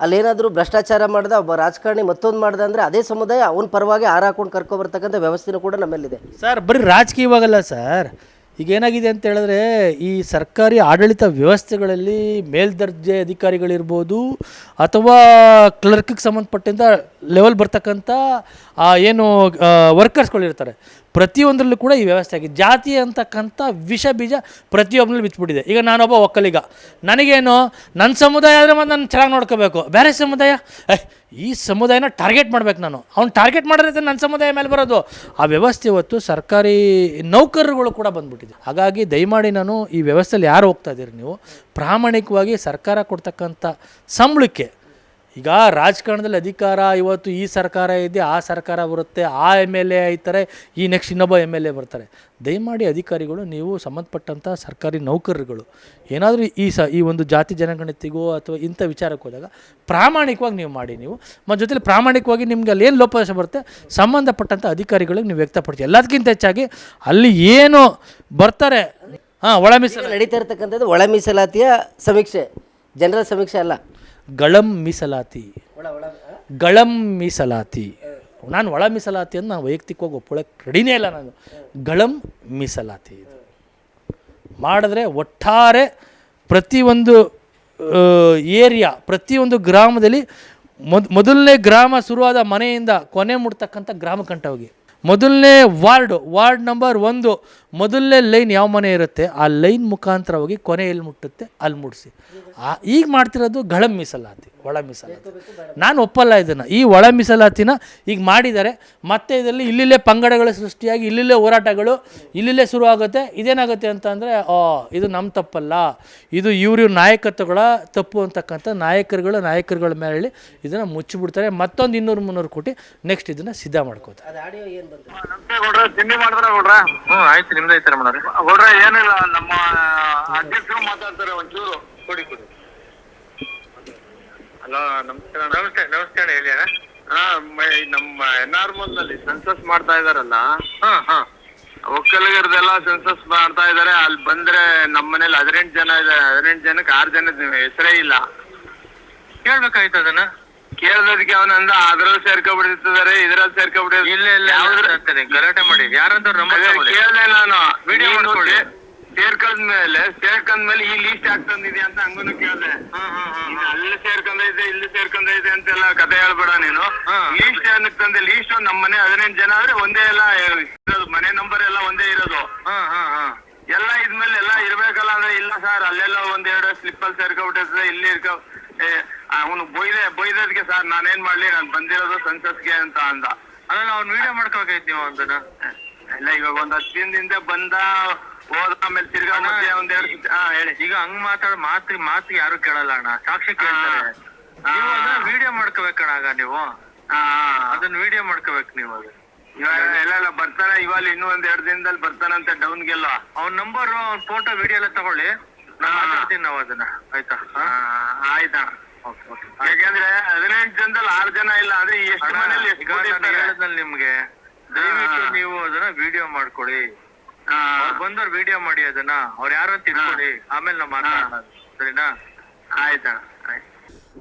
Speaker 1: ಅಲ್ಲೇನಾದರೂ ಭ್ರಷ್ಟಾಚಾರ ಮಾಡ್ದ ಒಬ್ಬ ರಾಜಕಾರಣಿ ಮತ್ತೊಂದು ಮಾಡ್ದ ಅಂದರೆ ಅದೇ ಸಮುದಾಯ ಅವನ ಪರವಾಗಿ ಹಾರ ಹಾಕೊಂಡು ಕರ್ಕೊಬರ್ತಕ್ಕಂಥ ವ್ಯವಸ್ಥೆನೂ ಕೂಡ ನಮ್ಮಲ್ಲಿದೆ.
Speaker 2: ಸರ್, ಬರೀ ರಾಜಕೀಯವಾಗಲ್ಲ ಸರ್. ಈಗ ಏನಾಗಿದೆ ಅಂತ ಹೇಳಿದ್ರೆ ಈ ಸರ್ಕಾರಿ ಆಡಳಿತ ವ್ಯವಸ್ಥೆಗಳಲ್ಲಿ ಮೇಲ್ದರ್ಜೆ ಅಧಿಕಾರಿಗಳಿರ್ಬೋದು ಅಥವಾ ಕ್ಲರ್ಕಿಗೆ ಸಂಬಂಧಪಟ್ಟಂಥ ಲೆವೆಲ್ ಬರ್ತಕ್ಕಂಥ ಏನು ವರ್ಕರ್ಸ್ಗಳಿರ್ತಾರೆ ಪ್ರತಿಯೊಂದರಲ್ಲೂ ಕೂಡ ಈ ವ್ಯವಸ್ಥೆ ಆಗಿದೆ. ಜಾತಿ ಅಂತಕ್ಕಂಥ ವಿಷ ಬೀಜ ಪ್ರತಿಯೊಬ್ಬರಲ್ಲಿ ಬಿಚ್ಚಿಬಿಟ್ಟಿದೆ ಈಗ ನಾನೊಬ್ಬ ಒಕ್ಕಲಿಗ. ನನಗೇನು ನನ್ನ ಸಮುದಾಯ ಆದರೆ ಮತ್ತು ನಾನು ಚೆನ್ನಾಗಿ ನೋಡ್ಕೋಬೇಕು. ಬೇರೆ ಸಮುದಾಯ? ಈ ಸಮುದಾಯನ ಟಾರ್ಗೆಟ್ ಮಾಡ್ಬೇಕು ನಾನು. ಅವ್ನು ಟಾರ್ಗೆಟ್ ಮಾಡಿದ್ರೆ ನನ್ನ ಸಮುದಾಯ ಮೇಲೆ ಬರೋದು. ಆ ವ್ಯವಸ್ಥೆ ಇವತ್ತು ಸರ್ಕಾರಿ ನೌಕರರುಗಳು ಕೂಡ ಬಂದ್ಬಿಟ್ಟಿದೆ. ಹಾಗಾಗಿ ದಯಮಾಡಿ ನಾನು ಈ ವ್ಯವಸ್ಥೆಯಲ್ಲಿ ಯಾರು ಹೋಗ್ತಾ ಇದ್ದೀರಿ ನೀವು? ಪ್ರಾಮಾಣಿಕವಾಗಿ ಸರ್ಕಾರ ಕೊಡ್ತಕ್ಕಂಥ ಸಂಬಳಕ್ಕೆ ಈಗ ರಾಜಕಾರಣದಲ್ಲಿ ಅಧಿಕಾರ ಇವತ್ತು ಈ ಸರ್ಕಾರ ಇದೆ, ಆ ಸರ್ಕಾರ ಬರುತ್ತೆ, ಆ ಎಂ ಎಲ್ ಎ ಆಯ್ತಾರೆ, ಈ ನೆಕ್ಸ್ಟ್ ಇನ್ನೊಬ್ಬ ಎಂ ಎಲ್ ಎ ಬರ್ತಾರೆ. ದಯಮಾಡಿ ಅಧಿಕಾರಿಗಳು, ನೀವು ಸಂಬಂಧಪಟ್ಟಂಥ ಸರ್ಕಾರಿ ನೌಕರರುಗಳು, ಏನಾದರೂ ಈ ಸ, ಈ ಒಂದು ಜಾತಿ ಜನಗಣತಿಗೋ ಅಥವಾ ಇಂಥ ವಿಚಾರಕ್ಕೆ ಹೋದಾಗ ಪ್ರಾಮಾಣಿಕವಾಗಿ ನೀವು ಮಾಡಿ ನೀವು. ಮತ್ತು ಜೊತೆಲಿ ಪ್ರಾಮಾಣಿಕವಾಗಿ ನಿಮ್ಗೆ ಅಲ್ಲಿ ಏನು ಲೋಪದೋಷ ಬರುತ್ತೆ? ಸಂಬಂಧಪಟ್ಟಂಥ ಅಧಿಕಾರಿಗಳಿಗೆ ನೀವು ವ್ಯಕ್ತಪಡಿಸಿ. ಎಲ್ಲದಕ್ಕಿಂತ ಹೆಚ್ಚಾಗಿ ಅಲ್ಲಿ ಏನು ಬರ್ತಾರೆ? ಹಾಂ, ಒಳ ಮೀಸಲು.
Speaker 1: ನಡೀತಾ ಇರ್ತಕ್ಕಂಥದ್ದು ಒಳ ಮೀಸಲಾತಿಯ ಸಮೀಕ್ಷೆ ಜನರಲ್ ಸಮೀಕ್ಷೆ ಅಲ್ಲ.
Speaker 2: ಗಳಂ ಮೀಸಲಾತಿ. ಗಳಂ ಮೀಸಲಾತಿ. ನಾನು ಒಳ ಮೀಸಲಾತಿ ಅಂತ ನಾನು ವೈಯಕ್ತಿಕವಾಗಿ ಒಪ್ಕೊಳ್ಳೋಕೆ ರೆಡಿನೇ ಇಲ್ಲ ನಾನು. ಗಳಂ ಮೀಸಲಾತಿ ಇದು. ಮಾಡಿದ್ರೆ ಒಟ್ಟಾರೆ ಪ್ರತಿಯೊಂದು ಏರಿಯಾ ಪ್ರತಿಯೊಂದು ಗ್ರಾಮದಲ್ಲಿ ಮೊದ್ ಮೊದಲನೇ ಗ್ರಾಮ ಶುರುವಾದ ಮನೆಯಿಂದ ಕೊನೆ ಮುಡ್ತಕ್ಕಂಥ ಗ್ರಾಮ ಕಂಠ ಹೋಗಿ ಮೊದಲನೇ ವಾರ್ಡು, ವಾರ್ಡ್ ನಂಬರ್ ಒಂದು. ಮೊದಲನೇ ಲೈನ್ ಯಾವ ಮನೆ ಇರುತ್ತೆ? ಆ ಲೈನ್ ಮುಖಾಂತರ ಹೋಗಿ ಕೊನೆ ಎಲ್ಲಿ ಮುಟ್ಟುತ್ತೆ, ಅಲ್ಲಿ ಮುಟ್ಟಿಸಿ ಆ, ಈಗ ಮಾಡ್ತಿರೋದು ಗಳ ಮೀಸಲಾತಿ, ಒಳ ಮೀಸಲಾತಿ. ನಾನು ಒಪ್ಪಲ್ಲ ಇದನ್ನು. ಈ ಒಳ ಮೀಸಲಾತಿನ ಈಗ ಮಾಡಿದ್ದಾರೆ ಮತ್ತೆ ಇದರಲ್ಲಿ ಇಲ್ಲಿಲ್ಲೇ ಪಂಗಡಗಳ ಸೃಷ್ಟಿಯಾಗಿ, ಇಲ್ಲಿಲ್ಲೇ ಹೋರಾಟಗಳು, ಇಲ್ಲಿಲ್ಲೇ ಶುರುವಾಗುತ್ತೆ. ಇದೇನಾಗುತ್ತೆ ಅಂತ ಅಂದರೆ ಇದು ನಮ್ಮ ತಪ್ಪಲ್ಲ. ಇದು ಇವ್ರ ನಾಯಕತ್ವಗಳ ತಪ್ಪು ಅಂತಕ್ಕಂಥ ನಾಯಕರುಗಳು, ನಾಯಕರುಗಳ ಮೇಲೆ ಇದನ್ನು ಮುಚ್ಚಿಬಿಡ್ತಾರೆ. ಮತ್ತೊಂದು ಇನ್ನೂರು ಮುನ್ನೂರು ಕೋಟಿ ನೆಕ್ಸ್ಟ್ ಇದನ್ನು ಸಿದ್ಧ ಮಾಡ್ಕೋತಾರೆ.
Speaker 3: ಗೌಡ್ರ. ತಿಂಡಿ ಮಾಡಿದ್ರ ಗೌಡ್ರ?
Speaker 4: ಹ್ಮ್ ಆಯ್ತು ನಿಮ್ದು ಐತೆ ರಮಣವ್ರೆ
Speaker 3: ಗೌಡ್ರ ಏನಿಲ್ಲ ನಮ್ಮ ಅಧ್ಯಕ್ಷರು ಮಾತಾಡ್ತಾರೆ ಒಂಚೂರು.
Speaker 4: ಕೊಡಿ ಕೊಡಿ.
Speaker 3: ಹಲೋ ನಮಸ್ಕಾರ
Speaker 4: ನಮಸ್ತೆ ನಮಸ್ತೆ ಅಣ್ಣ ಹೇಳಿ
Speaker 3: ಹಾ ನಮ್ಮ ಎನ್ ಆರ್ನಲ್ಲಿ ಸೆನ್ಸಸ್ ಮಾಡ್ತಾ ಇದಾರಲ್ಲ?
Speaker 4: ಹಾ ಹಾ.
Speaker 3: ಒಕ್ಕಲಿಗರದೆಲ್ಲ ಸೆನ್ಸಸ್ ಮಾಡ್ತಾ ಇದಾರೆ. ಅಲ್ಲಿ ಬಂದ್ರೆ ನಮ್ಮ ಮನೇಲಿ ಹದಿನೆಂಟು ಜನ ಇದೆ ಹದಿನೆಂಟು ಜನಕ್ಕೆ ಆರು ಜನ ಹೆಸರೇ ಇಲ್ಲ.
Speaker 4: ಕೇಳ್ಬೇಕಾಯ್ತು ಅದನ್ನ
Speaker 3: ಕೇಳೋದಕ್ಕೆ ಅವನಂದ ಅದ್ರಲ್ಲಿ ಸೇರ್ಕೊಬಿಟ್ಟಿರ್ತಿದಾರೆ ಇದ್ರಲ್ಲಿ ಸೇರ್ಕೊಬಿಟ್ಟಿರ್ತಾರೆ
Speaker 4: ಇಲ್ಲ ಇಲ್ಲ ಗಲಾಟೆ ಮಾಡಿ. ಯಾರಂತ
Speaker 3: ಕೇಳ್ದೆ ನಾನು.
Speaker 4: ವಿಡಿಯೋ ಮಾಡ್ಕೊಳ್ಳಿ.
Speaker 3: ಸೇರ್ಕೊಂಡ್ಮೇಲೆ ಸೇರ್ಕೊಂಡ್ಮೇಲೆ ಈ ಲೀಸ್ಟ್ ಆಗ್ತಂದಿದೆ ಅಂತ ಹಂಗನು ಕೇಳ್ದೆ. ಇದು ಅಲ್ಲಿ ಸೇರ್ಕೊಂಡೈತೆ ಇಲ್ಲಿ ಸೇರ್ಕೊಂಡೈತೆ ಅಂತೆಲ್ಲ ಕತೆ ಹೇಳ್ಬೇಡ ನೀನು. ಲೀಸ್ಟ್ ಏನಕ್ಕೆ ತಂದೆ? ಲೀಸ್ಟ್ ನಮ್ಮ ಮನೆ ಹದಿನೆಂಟು ಜನ ಆದ್ರೆ ಒಂದೇ ಎಲ್ಲ ಇರೋದು. ಮನೆ ನಂಬರ್ ಎಲ್ಲ ಒಂದೇ ಇರೋದು. ಎಲ್ಲಾ ಇದ್ಮೇಲೆ ಎಲ್ಲ ಇರ್ಬೇಕಲ್ಲ ಅಂದ್ರೆ ಇಲ್ಲ ಸರ್. ಅಲ್ಲೆಲ್ಲ ಒಂದೆರಡು ಸ್ಲಿಪ್ ಅಲ್ಲಿ ಸೇರ್ಕೊಬಿಟ್ಟಿರ್ತದೆ. ಇಲ್ಲಿ ಇರ್ಕೊ ಅವನು ಬೈದೆ ಬೈದದ್ಗೆ ಸರ್ ನಾನೇನ್ ಮಾಡ್ಲಿ ನಾನ್ ಬಂದಿರೋದು ಸೆನ್ಸಸ್ಗೆ ಅಂತ ಅಂದ.
Speaker 2: ಅಲ್ಲ ಅವ್ನು ವಿಡಿಯೋ ಮಾಡ್ಕೋಬೇಕಾಯ್ತು ನೀವು ಒಂದನ್ನ.
Speaker 3: ಇಲ್ಲ ಇವಾಗ ಒಂದ್ ಹತ್ತು ದಿನದಿಂದ ಬಂದ ಹೋದ ಆಮೇಲೆ ತಿರ್ಗಾ
Speaker 2: ಅಣ್ಣ,
Speaker 3: ಮತ್ತೆ ಒಂದೆರಡು ಸತಿ- ಹಾ ಹೇಳಿ.
Speaker 2: ಈಗ ಹಂಗ್ ಮಾತಾಡ ಮಾತಿ ಮಾತಿಗೆ ಯಾರು ಕೇಳಲ್ಲ ಅಣ್ಣ. ಸಾಕ್ಷಿ ಕೇಳ್ತಾರೆ.
Speaker 3: ಹಾ.
Speaker 2: ನೀವು ಅದನ್ನ ವಿಡಿಯೋ ಮಾಡ್ಕೋಬೇಕಣ್ಣ ಆಗ ನೀವು.
Speaker 3: ಹಾ
Speaker 2: ಅದನ್ನ ವಿಡಿಯೋ ಮಾಡ್ಕೋಬೇಕು ನೀವು ಅದು.
Speaker 3: ಇವಾಗ ಎಲ್ಲ ಎಲ್ಲ ಬರ್ತಾನೆ ಇವಾಗ ಇನ್ನೂ ಒಂದ್ ಎರಡು ದಿನದಲ್ಲಿ ಡೌನ್ ಡೌನ್ಗೆಲ್ಲ
Speaker 2: ಅವ್ನ ನಂಬರ್ ಅವ್ನ ಫೋಟೋ ವಿಡಿಯೋ ಎಲ್ಲ ತಗೊಳ್ಳಿ. ನಾನು. ಮಾತಾಡ್ತೀನಿ ನಾವು ಅದನ್ನ. ಆಯ್ತಾ? ಹಾ?
Speaker 3: ಆಯ್ತಾ ಯಾಕಂದ್ರೆ ಹದಿನೆಂಟು ಜನದಲ್ಲಿ ಆರು ಜನ ಇಲ್ಲ ಅಂದ್ರೆ ಎಷ್ಟು ಮನೇಲಿ ಎಷ್ಟು
Speaker 2: ಈಗ ನಾನು
Speaker 3: ಕೂತಿರ್ತಾರೆ?
Speaker 2: ಹೇಳಿದ್ನಲ್ಲ ನಿಮ್ಗೆ ದಯವಿಟ್ಟು ನೀವು ಅದನ್ನ ವಿಡಿಯೋ ಮಾಡ್ಕೊಳ್ಳಿ.
Speaker 3: ಹಾ.
Speaker 2: ಅವ್ರು ಬಂದವ್ರು ವಿಡಿಯೋ ಮಾಡಿ ಅದನ್ನ. ಅವ್ರು ಯಾರು ಅಂತ ಇಟ್ಕೊಳ್ಳಿ ಆಮೇಲೆ ನಾವು ಮಾತಾಡೋಣ ಸರಿನಾ?
Speaker 3: ಆಯ್ತಾ ಆಯ್ತು.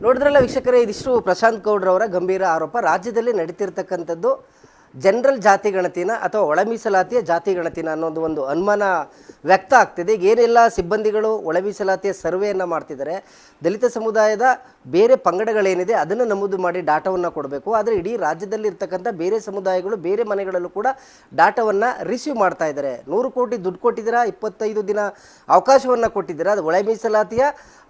Speaker 1: ನೋಡಿದ್ರಲ್ಲ ವೀಕ್ಷಕರೇ ಇದಿಷ್ಟು ಪ್ರಶಾಂತ್ ಗೌಡ್ರವರ ಗಂಭೀರ ಆರೋಪ. ರಾಜ್ಯದಲ್ಲಿ ನಡೀತಿರ್ತಕ್ಕಂಥದ್ದು ಜನರಲ್ ಜಾತಿ ಗಣತಿನ ಅಥವಾ ಒಳ ಮೀಸಲಾತಿಯ ಜಾತಿ ಗಣತಿನ ಅನ್ನೋದು ಒಂದು ಅನುಮಾನ ವ್ಯಕ್ತ ಆಗ್ತಿದೆ. ಈಗ ಏನೆಲ್ಲ ಸಿಬ್ಬಂದಿಗಳು ಒಳ ಮೀಸಲಾತಿಯ ಸರ್ವೆಯನ್ನು ಮಾಡ್ತಿದ್ದಾರೆ? ದಲಿತ ಸಮುದಾಯದ ಬೇರೆ ಪಂಗಡಗಳೇನಿದೆ ಅದನ್ನು ನಮೂದು ಮಾಡಿ ಡಾಟಾವನ್ನು ಕೊಡಬೇಕು. ಆದರೆ ಇಡೀ ರಾಜ್ಯದಲ್ಲಿ ಇರ್ತಕ್ಕಂಥ ಬೇರೆ ಸಮುದಾಯಗಳು, ಬೇರೆ ಮನೆಗಳಲ್ಲೂ ಕೂಡ ಡಾಟಾವನ್ನು ರಿಸೀವ್ ಮಾಡ್ತಾ ಇದ್ದಾರೆ. ನೂರು ಕೋಟಿ ದುಡ್ಡು ಕೊಟ್ಟಿದ್ದೀರಾ, ಇಪ್ಪತ್ತೈದು ದಿನ ಅವಕಾಶವನ್ನು ಕೊಟ್ಟಿದ್ದೀರಾ, ಅದು ಒಳೆ ಮೀಸಲಾತಿಯ?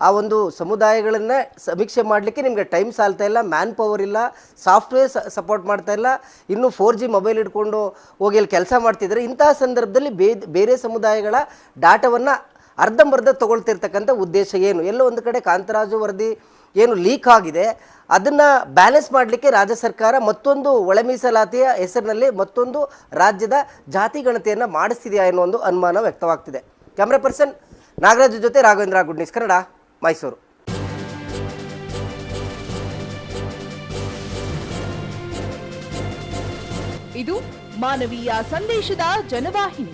Speaker 1: ಆ ಒಂದು ಸಮುದಾಯಗಳನ್ನು ಸಮೀಕ್ಷೆ ಮಾಡಲಿಕ್ಕೆ ನಿಮಗೆ ಟೈಮ್ ಸಾಲ್ತಾ ಇಲ್ಲ ಮ್ಯಾನ್ ಪವರ್ ಇಲ್ಲ ಸಾಫ್ಟ್ವೇರ್ ಸಪೋರ್ಟ್ ಮಾಡ್ತಾ ಇಲ್ಲ. ಇನ್ನು ಫೋರ್ ಜಿ ಮೊಬೈಲ್ ಇಟ್ಕೊಂಡು ಹೋಗಿ ಅಲ್ಲಿ ಕೆಲಸ ಮಾಡ್ತಿದ್ದಾರೆ. ಇಂತಹ ಸಂದರ್ಭದಲ್ಲಿ ಬೇರೆ ಸಮುದಾಯಗಳ ಡಾಟಾವನ್ನು ಅರ್ಧಂಬರ್ಧ ತಗೊಳ್ತಿರ್ತಕ್ಕಂಥ ಉದ್ದೇಶ ಏನು? ಎಲ್ಲೋ ಒಂದು ಕಡೆ ಕಾಂತರಾಜು ವರದಿ ಏನು ಲೀಕ್ ಆಗಿದೆ, ಅದನ್ನು ಬ್ಯಾಲೆನ್ಸ್ ಮಾಡಲಿಕ್ಕೆ ರಾಜ್ಯ ಸರ್ಕಾರ ಮತ್ತೊಂದು ಒಳ ಮೀಸಲಾತಿಯ ಹೆಸರಿನಲ್ಲಿ ಮತ್ತೊಂದು ರಾಜ್ಯದ ಜಾತಿ ಗಣತಿಯನ್ನು ಮಾಡಿಸ್ತಿದೆಯಾ ಎನ್ನುವ ಒಂದು ಅನುಮಾನ ವ್ಯಕ್ತವಾಗ್ತಿದೆ. ಕ್ಯಾಮ್ರಾ ಪರ್ಸನ್ ನಾಗರಾಜ್ ಜೊತೆ ರಾಘವೇಂದ್ರ ಗುಡ್ ನ್ಯೂಸ್ ಕನ್ನಡ, ಮೈಸೂರು.
Speaker 5: ಇದು ಮಾನವೀಯ ಸಂದೇಶದ ಜನವಾಹಿನಿ.